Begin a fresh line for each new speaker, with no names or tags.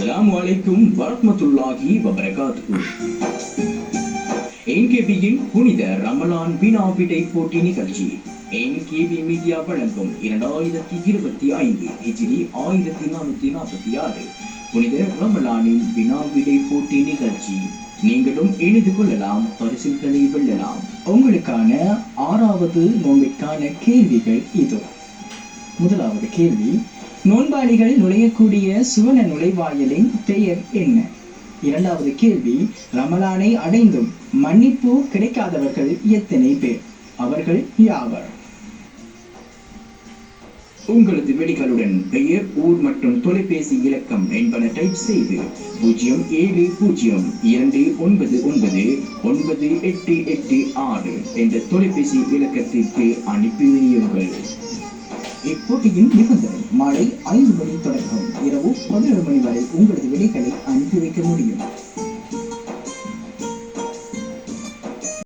அஸ்ஸலாமு அலைக்கும் வரமத்துல்லாஹி வபரகாத்து என்கேபியின் புனித ரமலான் வினா விடை போட்டி நிகழ்ச்சி. என்கேபி மீடியா வழங்கும் இரண்டாயிரத்தி இருபத்தி ஐந்து ஹிஜிரி ஆயிரத்தி நானூத்தி நாற்பத்தி ஆறு புனித ரமலானின் வினா விடை போட்டி நிகழ்ச்சி. நீங்களும் இணைந்து கொள்ளலாம் பரிசுகளை வெல்லலாம். உங்களுக்கான ஆறாவது நோம்பிற்கான கேள்விகள் இதோ. முதலாவது கேள்வி நோன்பாளிகள் நுழையக்கூடிய சுவன நுழைவாயிலின் பெயர் என்ன? இரண்டாவது கேள்வி ரமலானை அடைந்தும் மன்னிப்பு கிடைக்காதவர்கள் எத்தனை பேர்? அவர்கள் யாவர்? உங்களது வெடிகளுடன் பெயர் ஊர் மற்றும் தொலைபேசி இலக்கம் என்பன டைப் செய்து பூஜ்ஜியம் ஏழு பூஜ்ஜியம் இரண்டு ஒன்பது ஒன்பது ஒன்பது எட்டு எட்டு ஆறு என்ற தொலைபேசி இலக்கத்திற்கு அனுப்பி வையுங்கள். இப்போட்டியின் நிபந்தனை மாலை ஐந்து மணி தொடங்கும். இரவு பதினேழு மணி வரை உங்களது விலைகளை அனுப்பி வைக்க முடியும்.